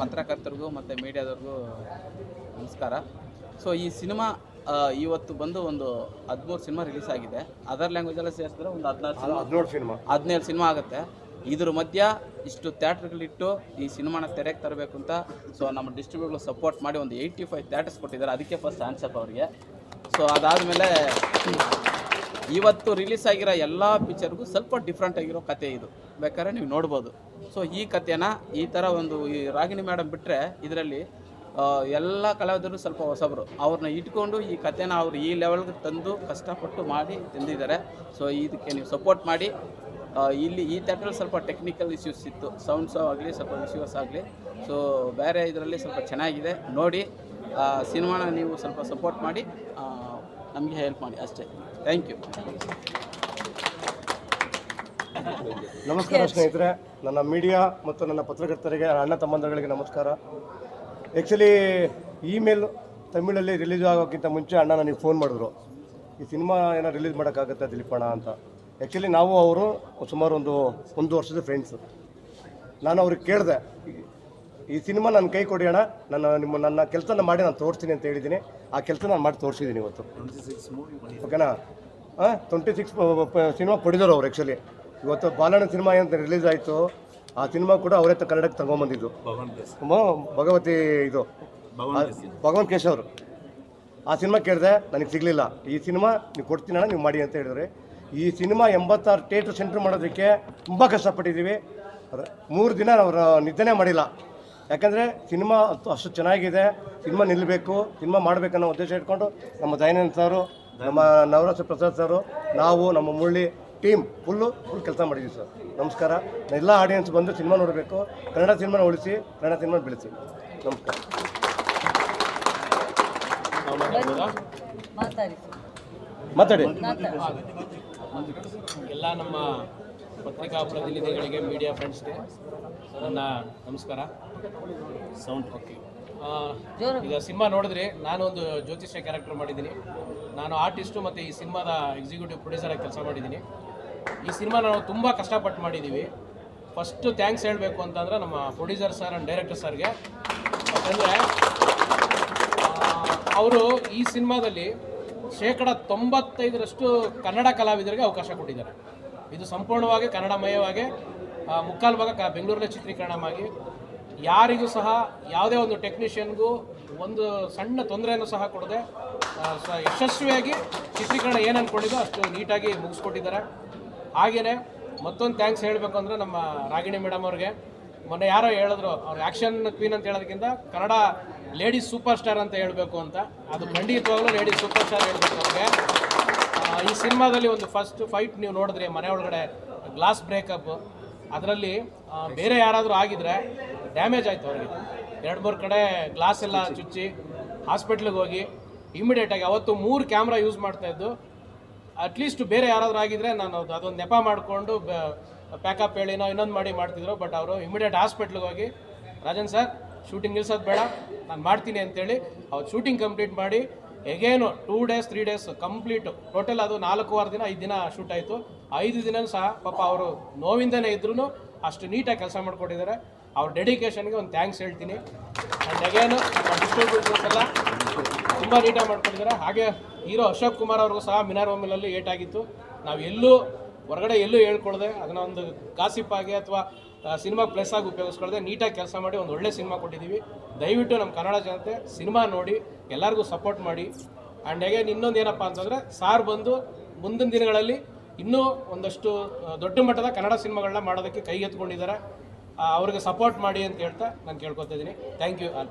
ಪತ್ರಕರ್ತರಿಗೂ ಮತ್ತು ಮೀಡಿಯಾದವ್ರಿಗೂ ನಮಸ್ಕಾರ. ಸೊ ಈ ಸಿನಿಮಾ ಇವತ್ತು ಬಂದು ಒಂದು ಹದಿಮೂರು ಸಿನಿಮಾ ರಿಲೀಸ್ ಆಗಿದೆ. ಅದರ್ ಲ್ಯಾಂಗ್ವೇಜೆಲ್ಲ ಸೇರಿಸಿದ್ರೆ ಒಂದು ಹದಿನಾರು ಸಿನಿಮಾ. ಹದಿನೇಳು ಸಿನಿಮಾ. ಹದಿನೇಳು ಸಿನಿಮಾ ಆಗುತ್ತೆ. ಇದ್ರ ಮಧ್ಯ ಇಷ್ಟು ಥ್ಯಾಟ್ರ್ಗಳಿಟ್ಟು ಈ ಸಿನಿಮಾನ ತೆರೆಗೆ ತರಬೇಕು ಅಂತ ಸೊ ನಮ್ಮ ಡಿಸ್ಟ್ರಿಬ್ಯೂಟ್ಗಳು ಸಪೋರ್ಟ್ ಮಾಡಿ ಒಂದು ಏಯ್ಟಿ ಫೈವ್ ಥಿಯೇಟರ್ಸ್ ಕೊಟ್ಟಿದ್ದಾರೆ. ಅದಕ್ಕೆ ಫಸ್ಟ್ ಆನ್ಸಪ್ ಅವರಿಗೆ. ಸೊ ಅದಾದಮೇಲೆ ಇವತ್ತು ರಿಲೀಸ್ ಆಗಿರೋ ಎಲ್ಲ ಪಿಕ್ಚರ್ಗೂ ಸ್ವಲ್ಪ ಡಿಫ್ರೆಂಟ್ ಆಗಿರೋ ಕತೆ ಇದು. ಬೇಕಾದ್ರೆ ನೀವು ನೋಡ್ಬೋದು. ಸೊ ಈ ಕಥೆನ ಈ ಥರ ಒಂದು ಈ ರಾಗಿಣಿ ಮೇಡಮ್ ಬಿಟ್ಟರೆ ಇದರಲ್ಲಿ ಎಲ್ಲ ಕಲಾವಿದರು ಸ್ವಲ್ಪ ಹೊಸಬರು. ಅವ್ರನ್ನ ಇಟ್ಕೊಂಡು ಈ ಕಥೆನ ಅವರು ಈ ಲೆವೆಲ್ಗೆ ತಂದು ಕಷ್ಟಪಟ್ಟು ಮಾಡಿ ತಂದಿದ್ದಾರೆ. ಸೊ ಇದಕ್ಕೆ ನೀವು ಸಪೋರ್ಟ್ ಮಾಡಿ. ಇಲ್ಲಿ ಈ ಥಿಯೇಟ್ರಲ್ಲಿ ಸ್ವಲ್ಪ ಟೆಕ್ನಿಕಲ್ ಇಶ್ಯೂಸ್ ಇತ್ತು. ಸೌಂಡ್ಸ್ ಆಗಲಿ, ಸ್ವಲ್ಪ ಇಶ್ಯೂಸ್ ಆಗಲಿ. ಸೊ ಬೇರೆ ಇದರಲ್ಲಿ ಸ್ವಲ್ಪ ಚೆನ್ನಾಗಿದೆ. ನೋಡಿ ಸಿನಿಮಾನ ನೀವು ಸ್ವಲ್ಪ ಸಪೋರ್ಟ್ ಮಾಡಿ. ನಮಗೆ ಹೆಲ್ಪ್ ಮಾಡಿ ಅಷ್ಟೇ. ಥ್ಯಾಂಕ್ ಯು ನಮಸ್ಕಾರ ಸ್ನೇಹಿತರೆ ನನ್ನ ಮೀಡಿಯಾ ಮತ್ತು ನನ್ನ ಪತ್ರಕರ್ತರಿಗೆ ನನ್ನ ಅಣ್ಣ ತಮ್ಮಂದಗಳಿಗೆ ನಮಸ್ಕಾರ. ಆ್ಯಕ್ಚುಲಿ ಇಮೇಲ್ ತಮಿಳಲ್ಲಿ ರಿಲೀಸ್ ಆಗೋಕ್ಕಿಂತ ಮುಂಚೆ ಅಣ್ಣ ನನಗೆ ಫೋನ್ ಮಾಡಿದ್ರು. ಈ ಸಿನಿಮಾ ಏನೋ ರಿಲೀಸ್ ಮಾಡೋಕ್ಕಾಗತ್ತೆ ದಿಲೀಪಣ್ಣ ಅಂತ. ಆ್ಯಕ್ಚುಲಿ ನಾವು ಅವರು ಸುಮಾರು ಒಂದು ಒಂದು ವರ್ಷದ ಫ್ರೆಂಡ್ಸು ನಾನು ಅವ್ರಿಗೆ ಕೇಳಿದೆ ಈ ಸಿನಿಮಾ ನನ್ನ ಕೈ ಕೊಡಿ ಅಣ್ಣ ನನ್ನ ನಿಮ್ಮ ನನ್ನ ಕೆಲಸನ ಮಾಡಿ ನಾನು ತೋರಿಸ್ತೀನಿ ಅಂತ ಹೇಳಿದ್ದೀನಿ. ಆ ಕೆಲಸ ನಾನು ಮಾಡಿ ತೋರಿಸಿದ್ದೀನಿ ಇವತ್ತು. ಓಕೆನಾ ಹಾಂ ಟ್ವೆಂಟಿ ಸಿಕ್ಸ್ ಸಿನಿಮಾ ಪಡಿದರು ಅವ್ರು ಆ್ಯಕ್ಚುಲಿ ಇವತ್ತು ಬಾಲಣ್ಣ ಸಿನಿಮಾ ಅಂತ ರಿಲೀಸ್ ಆಯಿತು ಆ ಸಿನಿಮಾ ಕೂಡ ಅವರೇ ಕನ್ನಡಕ್ಕೆ ತಗೊಂಬಂದಿದ್ದು. ಭಗವತಿ ಇದು. ಭಗವಂತ ಅವರು. ಆ ಸಿನಿಮಾ ಕೇಳಿದೆ ನನಗೆ ಸಿಗಲಿಲ್ಲ. ಈ ಸಿನಿಮಾ ನೀವು ಕೊಡ್ತೀನಿ ಅಣ್ಣ ನೀವು ಮಾಡಿ ಅಂತ ಹೇಳಿದ್ರೆ. ಈ ಸಿನಿಮಾ ಎಂಬತ್ತಾರು ಥಿಯೇಟರ್ ಸೆಂಟ್ರ್ ಮಾಡೋದಕ್ಕೆ ತುಂಬ ಕಷ್ಟಪಟ್ಟಿದ್ದೀವಿ. ಮೂರು ದಿನ ಅವರು ನಿದ್ದೆನೇ ಮಾಡಿಲ್ಲ. ಯಾಕಂದರೆ ಸಿನಿಮಾ ಅಷ್ಟು- ಅಷ್ಟು ಚೆನ್ನಾಗಿದೆ ಸಿನಿಮಾ ನಿಲ್ಲಬೇಕು ಸಿನಿಮಾ ಮಾಡಬೇಕನ್ನೋ ಉದ್ದೇಶ ಇಟ್ಕೊಂಡು ನಮ್ಮ ದಯಾನಂದ್ ಸರು ನಮ್ಮ ನವರಾಜ ಪ್ರಸಾದ್ ಸರು ನಾವು ನಮ್ಮ ಮುಳ್ಳಿ ಟೀಮ್ ಫುಲ್ಲು ಫುಲ್ ಕೆಲಸ ಮಾಡಿದ್ದೀವಿ ಸರ್. ನಮಸ್ಕಾರ. ಎಲ್ಲ ಆಡಿಯನ್ಸ್ ಬಂದು ಸಿನಿಮಾ ನೋಡಬೇಕು. ಕನ್ನಡ ಸಿನಿಮಾನ ಉಳಿಸಿ ಕನ್ನಡ ಸಿನಿಮಾ ಬೆಳೆಸಿ. ನಮಸ್ಕಾರ. ಮಾತಾಡಿ ಮಾತಾಡಿ. ಎಲ್ಲ ನಮ್ಮ ಪತ್ರಿಕಾ ಪ್ರತಿನಿಧಿಗಳಿಗೆ ಮೀಡಿಯಾ ಫ್ರೆಂಡ್ಸ್ಗೆ ನನ್ನ ನಮಸ್ಕಾರ. ಸೌಂಡ್ ಓಕೆ ಈಗ ಸಿನಿಮಾ ನೋಡಿದ್ರೆ ನಾನು ಒಂದು ಜ್ಯೋತಿಷ್ಯ ಕ್ಯಾರೆಕ್ಟರ್ ಮಾಡಿದ್ದೀನಿ. ನಾನು ಆರ್ಟಿಸ್ಟು ಮತ್ತು ಈ ಸಿನಿಮಾದ ಎಕ್ಸಿಕ್ಯೂಟಿವ್ ಪ್ರೊಡ್ಯೂಸರಾಗಿ ಕೆಲಸ ಮಾಡಿದ್ದೀನಿ. ಈ ಸಿನಿಮಾ ನಾವು ತುಂಬ ಕಷ್ಟಪಟ್ಟು ಮಾಡಿದ್ದೀವಿ. ಫಸ್ಟು ಥ್ಯಾಂಕ್ಸ್ ಹೇಳಬೇಕು ಅಂತಂದರೆ ನಮ್ಮ ಪ್ರೊಡ್ಯೂಸರ್ ಸರ್ ಆ್ಯಂಡ್ ಡೈರೆಕ್ಟರ್ ಸರ್ಗೆ ಯಾಕಂದರೆ ಅವರು ಈ ಸಿನಿಮಾದಲ್ಲಿ ಶೇಕಡ ತೊಂಬತ್ತೈದರಷ್ಟು ಕನ್ನಡ ಕಲಾವಿದರಿಗೆ ಅವಕಾಶ ಕೊಟ್ಟಿದ್ದಾರೆ. ಇದು ಸಂಪೂರ್ಣವಾಗಿ ಕನ್ನಡಮಯವಾಗಿ ಮುಕ್ಕಾಲು ಭಾಗ ಕ ಬೆಂಗಳೂರಲ್ಲೇ ಚಿತ್ರೀಕರಣ ಆಗಿ ಯಾರಿಗೂ ಸಹ ಯಾವುದೇ ಒಂದು ಟೆಕ್ನಿಷಿಯನ್ಗೂ ಒಂದು ಸಣ್ಣ ತೊಂದರೆಯನ್ನು ಸಹ ಕೊಡದೆ ಯಶಸ್ವಿಯಾಗಿ ಚಿತ್ರೀಕರಣ ಏನು ಅಂದ್ಕೊಂಡಿದ್ದೋ ಅಷ್ಟು ನೀಟಾಗಿ ಮುಗಿಸ್ಕೊಟ್ಟಿದ್ದಾರೆ. ಹಾಗೆಯೇ ಮತ್ತೊಂದು ಥ್ಯಾಂಕ್ಸ್ ಹೇಳಬೇಕು ಅಂದರೆ ನಮ್ಮ ರಾಗಿಣಿ ಮೇಡಮ್ ಅವ್ರಿಗೆ. ಮೊನ್ನೆ ಯಾರೋ ಹೇಳಿದ್ರು, ಅವ್ರು ಆ್ಯಕ್ಷನ್ ಕ್ವೀನ್ ಅಂತ ಹೇಳೋದಕ್ಕಿಂತ ಕನ್ನಡ ಲೇಡೀಸ್ ಸೂಪರ್ ಸ್ಟಾರ್ ಅಂತ ಹೇಳಬೇಕು ಅಂತ. ಅದು ಖಂಡಿತವಾಗಲೂ ಲೇಡೀಸ್ ಸೂಪರ್ ಸ್ಟಾರ್ ಹೇಳಬೇಕು ಅವ್ರಿಗೆ. ಈ ಸಿನಿಮಾದಲ್ಲಿ ಒಂದು ಫಸ್ಟ್ ಫೈಟ್ ನೀವು ನೋಡಿದ್ರಿ, ಮನೆ ಒಳಗಡೆ ಗ್ಲಾಸ್ ಬ್ರೇಕಪ್ ಅದರಲ್ಲಿ ಬೇರೆ ಯಾರಾದರೂ ಆಗಿದ್ರೆ ಡ್ಯಾಮೇಜ್ ಆಯಿತು ಅವ್ರಿಗೆ. ಎರಡು ಮೂರು ಕಡೆ ಗ್ಲಾಸ್ ಎಲ್ಲ ಚುಚ್ಚಿ ಹಾಸ್ಪಿಟ್ಲಿಗೆ ಹೋಗಿ ಇಮಿಡಿಯೇಟಾಗಿ ಅವತ್ತು ಮೂರು ಕ್ಯಾಮ್ರಾ ಯೂಸ್ ಮಾಡ್ತಾ ಇದ್ದು ಅಟ್ಲೀಸ್ಟ್ ಬೇರೆ ಯಾರಾದರೂ ಆಗಿದ್ರೆ ನಾನು ಅದು ಅದೊಂದು ನೆಪ ಮಾಡಿಕೊಂಡು ಪ್ಯಾಕಪ್ ಹೇಳಿನೋ ಇನ್ನೊಂದು ಮಾಡಿ ಮಾಡ್ತಿದ್ರು. ಬಟ್ ಅವರು ಇಮಿಡಿಯೇಟ್ ಹಾಸ್ಪಿಟ್ಲಿಗೆ ಹೋಗಿ ರಾಜನ್ ಸರ್ ಶೂಟಿಂಗ್ ನಿಲ್ಸೋದು ಬೇಡ. ನಾನು ಮಾಡ್ತೀನಿ ಅಂತೇಳಿ ಅವ್ರು ಶೂಟಿಂಗ್ ಕಂಪ್ಲೀಟ್ ಮಾಡಿ again two days three days complete total ಅದು ನಾಲ್ಕೂವರೆ ದಿನ ಐದು ದಿನ ಶೂಟ್ ಆಯಿತು. ಐದು ದಿನ ಸಹ ಪಾಪ ಅವರು ನೋವಿಂದನೇ ಇದ್ರೂ ಅಷ್ಟು ನೀಟಾಗಿ ಕೆಲಸ ಮಾಡ್ಕೊಟ್ಟಿದ್ದಾರೆ. ಅವ್ರ ಡೆಡಿಕೇಶನ್ಗೆ ಒಂದು ಥ್ಯಾಂಕ್ಸ್ ಹೇಳ್ತೀನಿ. ಆ್ಯಂಡ್ ಅಗೇನು ಡಿಸ್ಟ್ರಿಬ್ಯೂಟರ್ಸ್ ಎಲ್ಲ ತುಂಬ ನೀಟಾಗಿ ಮಾಡ್ಕೊಂಡಿದ್ದಾರೆ. ಹಾಗೆ ಹೀರೋ ಅಶೋಕ್ ಕುಮಾರ್ ಅವ್ರಿಗೂ ಸಹ ಮಿನಾರ್ ಒಮ್ಮಿಲಲ್ಲಿ ಏಟಾಗಿತ್ತು ನಾವು ಎಲ್ಲೂ ಹೊರಗಡೆ ಎಲ್ಲೂ ಹೇಳ್ಕೊಳ್ದೆ ಅದನ್ನ ಒಂದು ಗಾಸಿಪ್ ಆಗಿ ಅಥವಾ ಸಿನಿಮಾ ಪ್ಲಸ್ ಆಗಿ ಉಪಯೋಗಿಸ್ಕೊಳ್ದೆ. ನೀಟಾಗಿ ಕೆಲಸ ಮಾಡಿ ಒಂದು ಒಳ್ಳೆ ಸಿನಿಮಾ ಕೊಟ್ಟಿದ್ದೀವಿ ದಯವಿಟ್ಟು ನಮ್ಮ ಕನ್ನಡ ಜನತೆ ಸಿನಿಮಾ ನೋಡಿ ಎಲ್ಲರಿಗೂ ಸಪೋರ್ಟ್ ಮಾಡಿ. ಆ್ಯಂಡ್ ಅಗೇನ್ ಇನ್ನೊಂದು ಏನಪ್ಪ ಅಂತಂದರೆ ಸಾರ್ ಬಂದು ಮುಂದಿನ ದಿನಗಳಲ್ಲಿ ಇನ್ನೂ ಒಂದಷ್ಟು ದೊಡ್ಡ ಮಟ್ಟದ ಕನ್ನಡ ಸಿನಿಮಾಗಳನ್ನ ಮಾಡೋದಕ್ಕೆ ಕೈಗೆತ್ಕೊಂಡಿದ್ದಾರೆ ಆ, ಅವ್ರಿಗೆ ಸಪೋರ್ಟ್ ಮಾಡಿ ಅಂತ ಹೇಳ್ತಾ ನಾನು ಕೇಳ್ಕೊತಾ ಇದ್ದೀನಿ. Thank you all